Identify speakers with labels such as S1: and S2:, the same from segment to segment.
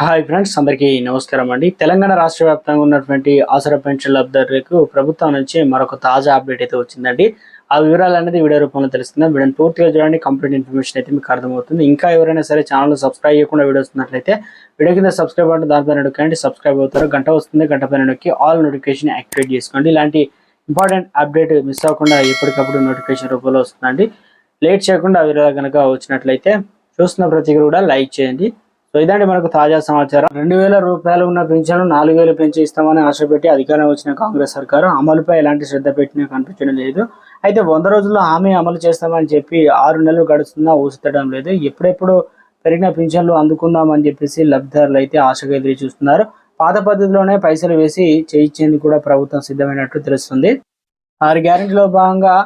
S1: Hi friends అందరికీ నమస్కారం అండి. తెలంగాణ రాష్ట్ర వ్యాప్తంగా ఉన్నటువంటి ఆసరా పెన్షన్ లబ్ధిదారులకు ప్రభుత్వం నుంచి మరొక తాజా అప్డేట్ అయితే వచ్చిందండి. ఆ వివరాలు అనేది వీడియో రూపంలో తెలుస్తుంది. వీడియోని పూర్తిగా చూడండి కంప్లీట్ ఇన్ఫర్మేషన్ అయితే మీకు అర్థమవుతుంది. ఇంకా ఎవరైనా సరే ఛానల్ సబ్స్క్రైబ్ చేయకుండా వీడియో వస్తున్నట్లయితే వీడియో కింద సబ్స్క్రైబ్ అంటే దానిపైన నొక్కండి. సబ్స్క్రైబ్ అవుతారు గంట వస్తుంది గంట పైన నొక్కి ఆల్ నోటిఫికేషన్ యాక్టివేట్ చేసుకోండి. ఇలాంటి ఇంపార్టెంట్ అప్డేట్ మిస్ అవ్వకుండా ఎప్పటికప్పుడు నోటిఫికేషన్ రూపంలో వస్తుందండి. లేట్ చేయకుండా వివరాలు కనుక వచ్చినట్లయితే చూస్తున్న ప్రతి కూడా లైక్ చేయండి. సో ఇదండి మనకు తాజా సమాచారం. రెండు వేల రూపాయలు ఉన్న పెన్షన్ నాలుగు వేలు పెంచి ఇస్తామని ఆశ పెట్టి అధికారం వచ్చిన కాంగ్రెస్ సర్కారు అమలుపై ఎలాంటి శ్రద్ధ పెట్టినా కనిపించడం లేదు. అయితే వంద రోజుల్లో హామీ అమలు చేస్తామని చెప్పి ఆరు నెలలు గడుస్తున్నా ఊసెత్తడం లేదు. ఎప్పుడెప్పుడు పెరిగిన పింఛన్లు అందుకుందామని చెప్పేసి లబ్ధిదారులు అయితే ఆశగా ఎదురు చూస్తున్నారు. పాత పద్ధతిలోనే పైసలు వేసి చేయించేందుకు కూడా ప్రభుత్వం సిద్ధమైనట్టు తెలుస్తుంది. ఆరు గ్యారెంటీలో భాగంగా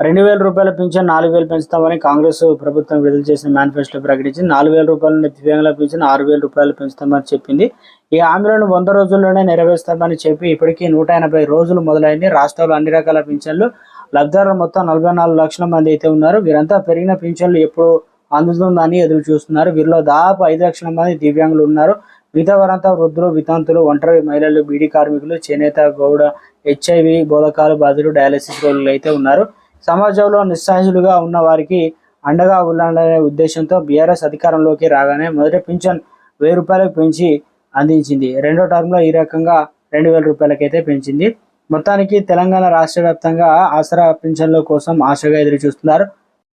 S1: రెండు వేల రూపాయల పింఛన్ నాలుగు వేలు పెంచుతామని కాంగ్రెస్ ప్రభుత్వం విడుదల చేసిన మేనిఫెస్టో ప్రకటించింది. నాలుగు వేల రూపాయల దివ్యాంగుల పింఛన్ ఆరు వేల రూపాయలు పెంచుతామని చెప్పింది. ఈ హామీలను వంద రోజుల్లోనే నెరవేరుస్తామని చెప్పి ఇప్పటికీ నూట ఎనభై రోజులు మొదలైంది. రాష్ట్రంలో అన్ని రకాల పింఛన్లు లబ్ధిదారులు మొత్తం నలభై నాలుగు లక్షల మంది అయితే ఉన్నారు. వీరంతా పెరిగిన పింఛన్లు ఎప్పుడు అందుతుందని ఎదురు చూస్తున్నారు. వీరిలో దాదాపు ఐదు లక్షల మంది దివ్యాంగులు ఉన్నారు. మిగతా వారంతా వృద్ధులు వితంతులు ఒంటరి మహిళలు బీడీ కార్మికులు చేనేత గౌడ హెచ్ఐవి బోధకాలు బాధితులు డయాలసిస్ రోగులు అయితే ఉన్నారు. సమాజంలో నిస్సహాయులుగా ఉన్న వారికి అండగా ఉండాలనే ఉద్దేశంతో బీఆర్ఎస్ అధికారంలోకి రాగానే మొదటి పింఛన్ వెయ్యి రూపాయలకు పెంచి అందించింది. రెండో టర్మ్లో ఈ రకంగా రెండు వేల రూపాయలకైతే పెంచింది. మొత్తానికి తెలంగాణ రాష్ట్ర వ్యాప్తంగా ఆసరా పింఛన్ల కోసం ఆశగా ఎదురు చూస్తున్నారు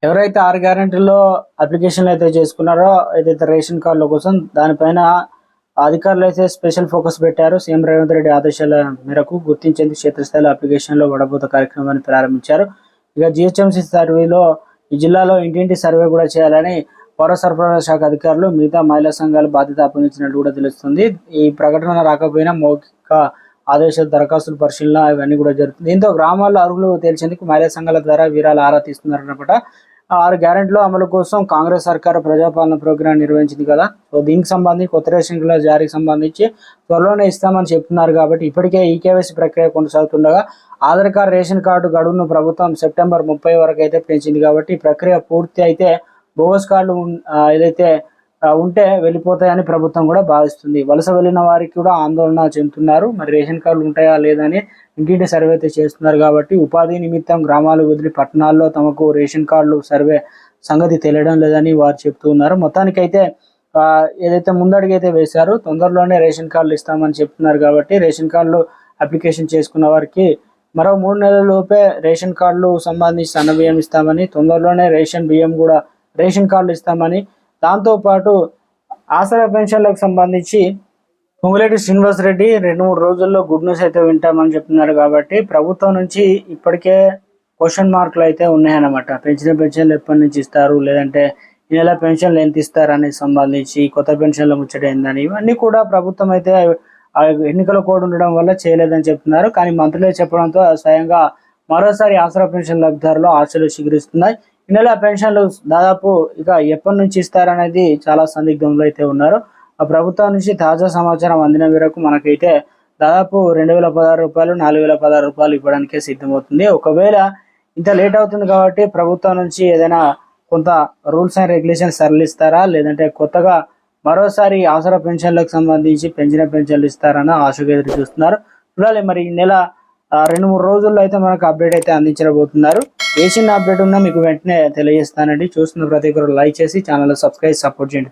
S1: ఎవరైతే ఆరు గ్యారెంటీల్లో అప్లికేషన్లు అయితే చేసుకున్నారో ఏదైతే రేషన్ కార్డుల కోసం దానిపైన అధికారులు అయితే స్పెషల్ ఫోకస్ పెట్టారు. సీఎం రేవంత్ రెడ్డి ఆదేశాల మేరకు గుర్తించేందుకు క్షేత్రస్థాయిలో అప్లికేషన్లో వడబోత కార్యక్రమాన్ని ప్రారంభించారు. ఇక జిహెచ్ఎంసీ సర్వేలో ఈ జిల్లాలో ఇంటింటి సర్వే కూడా చేయాలని పౌర సరఫరాల శాఖ అధికారులు మిగతా మహిళా సంఘాలు బాధ్యత అప్పగించినట్టు కూడా తెలుస్తుంది. ఈ ప్రకటన రాకపోయినా మౌఖిక ఆదేశాలు దరఖాస్తుల పరిశీలన ఇవన్నీ కూడా జరుగుతుంది. దీంతో గ్రామాల్లో అరుగులు తేల్చేందుకు మహిళా సంఘాల ద్వారా వీరాలు ఆరా తీస్తున్నారన్నమాట ఆరు గ్యారెంటీలో అమలు కోసం కాంగ్రెస్ సర్కారు ప్రజాపాలన ప్రోగ్రాం నిర్వహించింది కదా. సో దీనికి సంబంధించి కొత్త రేషన్ కార్డుల జారీకి సంబంధించి త్వరలోనే ఇస్తామని చెప్తున్నారు కాబట్టి ఇప్పటికే ఈకేవైసీ ప్రక్రియ కొనసాగుతుండగా ఆధార్ కార్డు రేషన్ కార్డు గడువును ప్రభుత్వం సెప్టెంబర్ ముప్పై వరకు అయితే పెంచింది కాబట్టి ప్రక్రియ పూర్తి అయితే బోగస్ కార్డులు ఏదైతే ఉంటే వెళ్ళిపోతాయని ప్రభుత్వం కూడా భావిస్తుంది. వలస వెళ్ళిన వారికి కూడా ఆందోళన చెందుతున్నారు. మరి రేషన్ కార్డులు ఉంటాయా లేదని ఇంటింటి సర్వే అయితే చేస్తున్నారు కాబట్టి ఉపాధి నిమిత్తం గ్రామాలు వదిలి పట్టణాల్లో తమకు రేషన్ కార్డులు సర్వే సంగతి తెలియడం లేదని వారు చెప్తూ ఉన్నారు. మొత్తానికైతే ఏదైతే ముందడుగైతే వేశారో తొందరలోనే రేషన్ కార్డులు ఇస్తామని చెప్తున్నారు కాబట్టి రేషన్ కార్డులు అప్లికేషన్ చేసుకున్న వారికి మరో మూడు నెలల లోపే రేషన్ కార్డులు సంబంధించి అన్న బియ్యం ఇస్తామని తొందరలోనే రేషన్ బియ్యం కూడా రేషన్ కార్డులు ఇస్తామని దాంతోపాటు ఆసరా పెన్షన్లకు సంబంధించి పొంగులేటి శ్రీనివాస్ రెడ్డి రెండు మూడు రోజుల్లో గుడ్ న్యూస్ అయితే వింటామని చెప్తున్నారు కాబట్టి ప్రభుత్వం నుంచి ఇప్పటికే క్వశ్చన్ మార్కులు అయితే ఉన్నాయన్నమాట. పెంచిన పెన్షన్లు ఎప్పటి నుంచి ఇస్తారు? లేదంటే ఈ నెల పెన్షన్లు ఎంత ఇస్తారు అనేది సంబంధించి కొత్త పెన్షన్ల ముచ్చట ఏందని ఇవన్నీ కూడా ప్రభుత్వం అయితే ఆ ఎన్నికల కోడ్ ఉండడం వల్ల చేయలేదని చెప్తున్నారు. కానీ మంత్రులే చెప్పడంతో స్వయంగా మరోసారి ఆసరా పెన్షన్ లబ్ధిదారులు ఆశలు చిగురిస్తున్నాయి. ఈ నెల పెన్షన్లు దాదాపు ఇక ఎప్పటి నుంచి ఇస్తారనేది చాలా సందిగ్ధంలో అయితే ఉన్నారు. ఆ ప్రభుత్వం నుంచి తాజా సమాచారం అందిన మేరకు మనకైతే దాదాపు రెండు వేల పదహారు రూపాయలు నాలుగు వేల పదహారు రూపాయలు ఇవ్వడానికే సిద్ధమవుతుంది. ఒకవేళ ఇంత లేట్ అవుతుంది కాబట్టి ప్రభుత్వం నుంచి ఏదైనా కొంత రూల్స్ అండ్ రెగ్యులేషన్స్ సరళిస్తారా? లేదంటే కొత్తగా మరోసారి ఆసరా పెన్షన్లకు సంబంధించి పెంచిన పెన్షన్లు ఇస్తారని ఆశగా ఎదురు చూస్తున్నారు చూడాలి మరి ఈ నెల రెండు మూడు రోజుల్లో అయితే మనకు అప్డేట్ అయితే అందించబోతున్నారు. ఏ చిన్న అప్డేట్ ఉన్నా మీకు వెంటనే తెలియజేస్తానండి. చూస్తున్న ప్రతి ఒక్కరు లైక్ చేసి ఛానల్ సబ్స్క్రైబ్ సపోర్ట్ చేయండి.